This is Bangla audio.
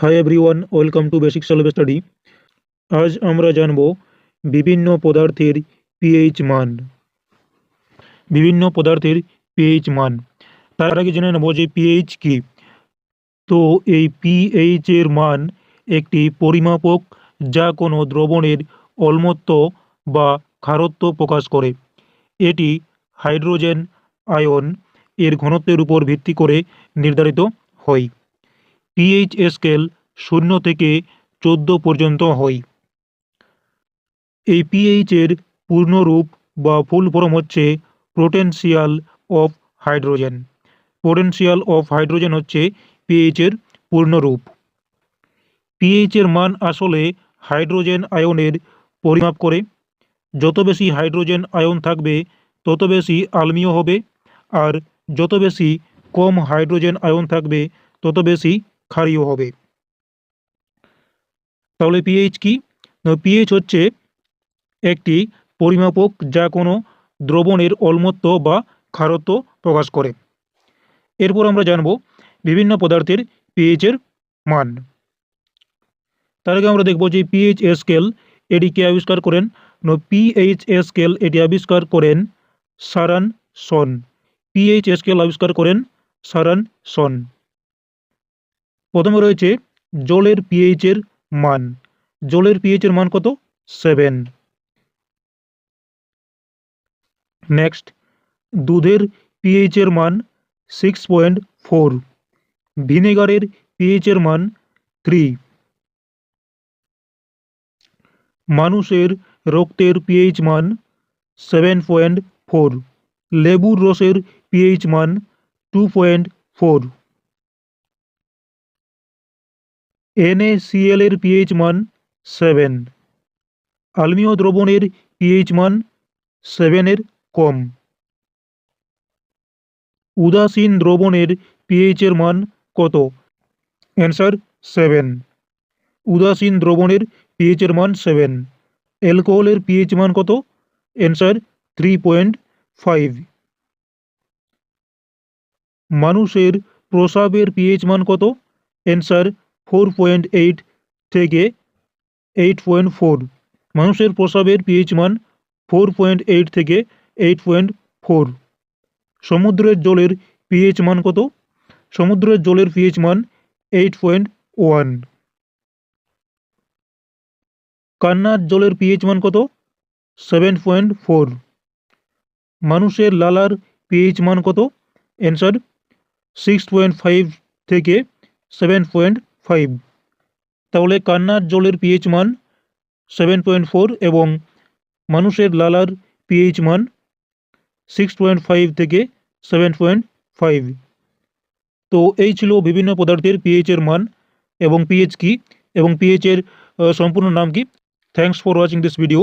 Hi everyone welcome to basic self study আজ আমরা জানব বিভিন্ন পদার্থের পিএইচ মান। বিভিন্ন পদার্থের পিএইচ মান। তার আগে জেনে নেব যে পিএইচ কী। তো এই পিএইচ এর মান একটি পরিমাপক যা কোনো দ্রবণের অলমত্ব বা ক্ষারত্ব প্রকাশ করে। এটি হাইড্রোজেন, আয়ন এর ঘনত্বের উপর ভিত্তি করে নির্ধারিত হয়। পিএইচ স্কেল শূন্য থেকে চোদ্দ পর্যন্ত হয়। এই পিএইচের পূর্ণরূপ বা ফুল ফর্ম হচ্ছে potential of hydrogen potential of hydrogen হচ্ছে পিএইচের পূর্ণরূপ। পিএইচের মান আসলে হাইড্রোজেন আয়নের পরিমাপ করে। যত বেশি হাইড্রোজেন আয়ন থাকবে, তত বেশি আলমীয় হবে। আর যত বেশি কম হাইড্রোজেন আয়ন থাকবে, তত বেশি ক্ষারীয় হবে। তাহলে পিএইচ কি? পিএইচ হচ্ছে একটি পরিমাপক যা কোনো দ্রবণের অলমত্ব বা ক্ষারত্ব প্রকাশ করে। এরপর আমরা জানব বিভিন্ন পদার্থের পিএইচের মান। তার আগে আমরা দেখব যে পিএইচ স্কেল এটি কে আবিষ্কার করেন? পিএইচ স্কেল এটি আবিষ্কার করেন সারান সন। পিএইচ স্কেল আবিষ্কার করেন সারান সন। প্রথমে রয়েছে জলের পিএইচের মান। জলের পিএইচের মান কত? সেভেন নেক্সট দুধের পিএইচের মান সিক্স পয়েন্ট ফোর ভিনেগারের পিএইচের মান থ্রি মানুষের রক্তের পিএইচ মান সেভেন পয়েন্ট ফোর লেবুর রসের পিএইচ মান টু পয়েন্ট ফোর এনএসিএল এর পিএইচ মান সেভেন আলমীয় দ্রবণের পিএইচ মান সেভেনের কম। উদাসীন দ্রবণের পিএইচ এর মান কত? অ্যান্সার সেভেন উদাসীন দ্রবণের পিএইচ এর মান সেভেন অ্যালকোহলের পিএইচ মান কত? অ্যান্সার থ্রি পয়েন্ট ফাইভ মানুষের প্রসাবের পিএইচ মান কত? অ্যান্সার ফোর পয়েন্ট এইট থেকে এইট পয়েন্ট ফোর মানুষের প্রসাবের পিএইচ মান ফোর পয়েন্ট এইট থেকে এইট পয়েন্ট ফোর সমুদ্রের জলের পিএইচ মান কত? সমুদ্রের জলের পিএইচ মান এইট পয়েন্ট ওয়ান কান্নার জলের পিএইচ মান কত? সেভেন পয়েন্ট ফোর মানুষের লালার পিএইচ মান কত? অ্যান্সার সিক্স পয়েন্ট ফাইভ থেকে সেভেন পয়েন্ট ফাইভ তাহলে কান্নার জলের পিএইচ মান সেভেন পয়েন্ট ফোর এবং মানুষের লালার পিএইচ মান সিক্স পয়েন্ট ফাইভ থেকে সেভেন পয়েন্ট ফাইভ তো এই ছিল বিভিন্ন পদার্থের পিএইচের মান এবং পিএইচ কি এবং পিএইচের সম্পূর্ণ নাম কি? Thanks for watching this video